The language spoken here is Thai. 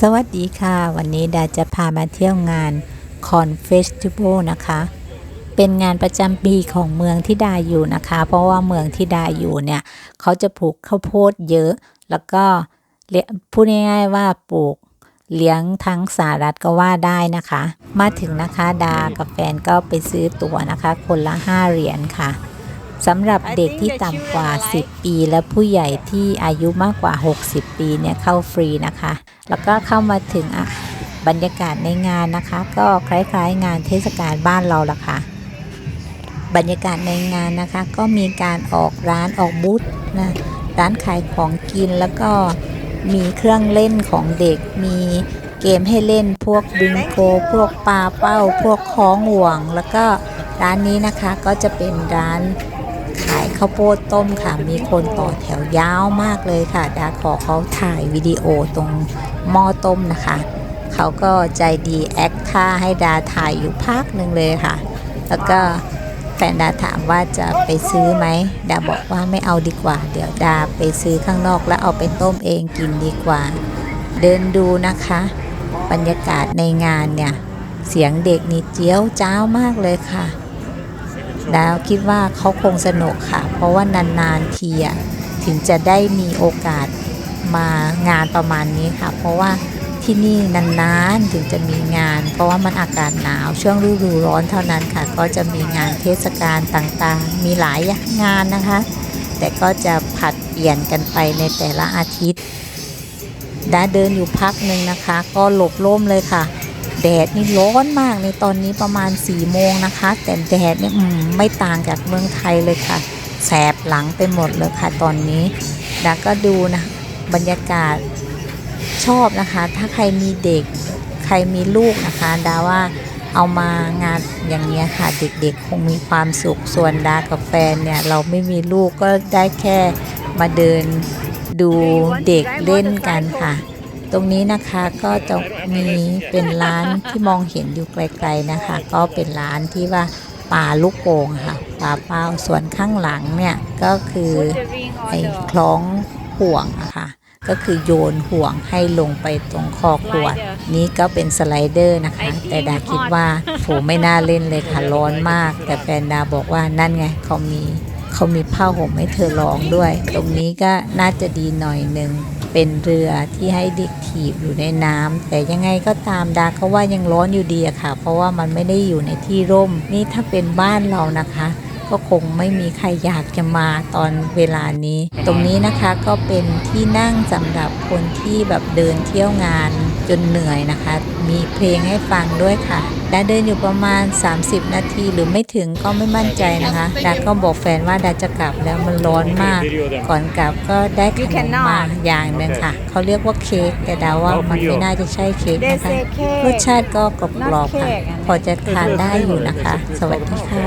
สวัสดีค่ะ วันนี้ดาจะพามาเที่ยวงานคอนเฟสติวัลนะคะ เป็นงานประจำปีของเมืองที่ดาอยู่นะคะ เพราะว่าเมืองที่ดาอยู่เนี่ย เขาจะปลูกข้าวโพดเยอะ แล้วก็พูดง่ายๆว่าปลูกเลี้ยงทั้งสหรัฐก็ว่าได้นะคะ มาถึงนะคะดากับแฟนก็ไปซื้อตั๋วนะคะ คนละ 5 เหรียญค่ะ สำหรับเด็กที่ต่ำกว่า 10 ปี และผู้ใหญ่ที่อายุมากกว่า 60 ปีเนี่ยเข้าฟรีนะคะ แล้วก็เข้ามาถึงอะบรรยากาศในงานนะคะ ก็คล้ายๆ งานเทศกาลบ้านเราละค่ะ บรรยากาศในงานนะคะ ก็มีการออกร้านออกบูธนะร้านขายของกินแล้วก็มีเครื่องเล่นของเด็กมีเกมให้เล่นพวกบิงโกพวกปลาเป้า พวกคล้องห่วง แล้วก็ร้านนี้นะคะก็จะเป็นร้าน ขายข้าวโพดต้มค่ะ มีคนต่อแถวยาวมากเลยค่ะดาขอเขาถ่ายวิดีโอตรงหม้อต้มนะคะ เขาก็ใจดีแอคท่าให้ดาถ่ายอยู่พักหนึ่งเลยค่ะ แล้วก็แฟนดาถามว่าจะไปซื้อไหม ดาบอกว่าไม่เอาดีกว่า เดี๋ยวดาไปซื้อข้างนอกแล้วเอาไปต้มเองกินดีกว่า เดินดูนะคะ บรรยากาศในงานเนี่ย เสียงเด็กนี่เจียวจ้าวมากเลยค่ะ ดาวคิดว่าเขาคงสนุกค่ะ เพราะว่านานๆทีอะถึงจะได้มีโอกาสมางานประมาณนี้ค่ะ เพราะว่าที่นี่นานๆถึงจะมีงาน เพราะว่ามันอากาศหนาวช่วงฤดูร้อนเท่านั้นค่ะ ก็จะมีงานเทศกาลต่างๆ มีหลายงานนะคะ แต่ก็จะผัดเปลี่ยนกันไปในแต่ละอาทิตย์ดาเดินอยู่พักหนึ่งนะคะ ก็หลบร่มเลยค่ะ แดดนี่ร้อนมากในตอนนี้ประมาณ4ี่โมงนะคะ แต่แดดเนี่ยไม่ต่างจากเมืองไทยเลยค่ะ แสบหลังไปหมดเลยค่ะตอนนี้ดาก็ดูนะบรรยากาศชอบนะคะ ถ้าใครมีเด็กใครมีลูกนะคะ ดาว่าเอามางานอย่างเนี้ยค่ะ เด็กๆ คงมีความสุขส่วนดากับแฟนเนี่ย เราไม่มีลูกก็ได้แค่มาเดินดูเด็กเล่นกันค่ะ ตรงนี้นะคะก็จะมีเป็นร้านที่มองเห็นอยู่ไกลๆนะคะ ก็เป็นร้านที่ว่าปลาลูกโป่งค่ะปลาเป้าส่วนข้างหลังเนี่ยก็คือไอ้คล้องห่วงอะค่ะก็คือโยนห่วงให้ลงไปตรงคอขวด นี่ก็เป็นสไลเดอร์นะคะ แต่ดาคิดว่าโหไม่น่าเล่นเลยค่ะร้อนมาก แต่แฟนดาบอกว่านั่นไงเขามีเขามีผ้าห่มให้เธอลองด้วย ตรงนี้ก็น่าจะดีหน่อยหนึ่ง เป็นเรือที่ให้เด็กถีบอยู่ในน้ำแต่ยังไงก็ตามดาเขาว่ายังร้อนอยู่ดีอะค่ะ เพราะว่ามันไม่ได้อยู่ในที่ร่ม นี่ถ้าเป็นบ้านเรานะคะก็คงไม่มีใครอยากจะมาตอนเวลานี้ ตรงนี้นะคะก็เป็นที่นั่งสำหรับคนที่แบบเดินเที่ยวงาน จนเหนื่อยนะคะ มีเพลงให้ฟังด้วยค่ะดาเดินอยู่ประมาณ 30 นาทีหรือไม่ถึงก็ไม่มั่นใจนะคะดาก็บอกแฟนว่าดาจะกลับแล้วมันร้อนมาก ก่อนกลับก็ได้ขนมมาอย่างหนึ่งค่ะ เขาเรียกว่าเค้กแต่ดาว่ามันไม่น่าจะใช่เค้ก They นะคะ say cake รสชาติก็กรอบๆค่ะ Not cake พอจะทานได้อยู่นะคะ สวัสดีค่ะ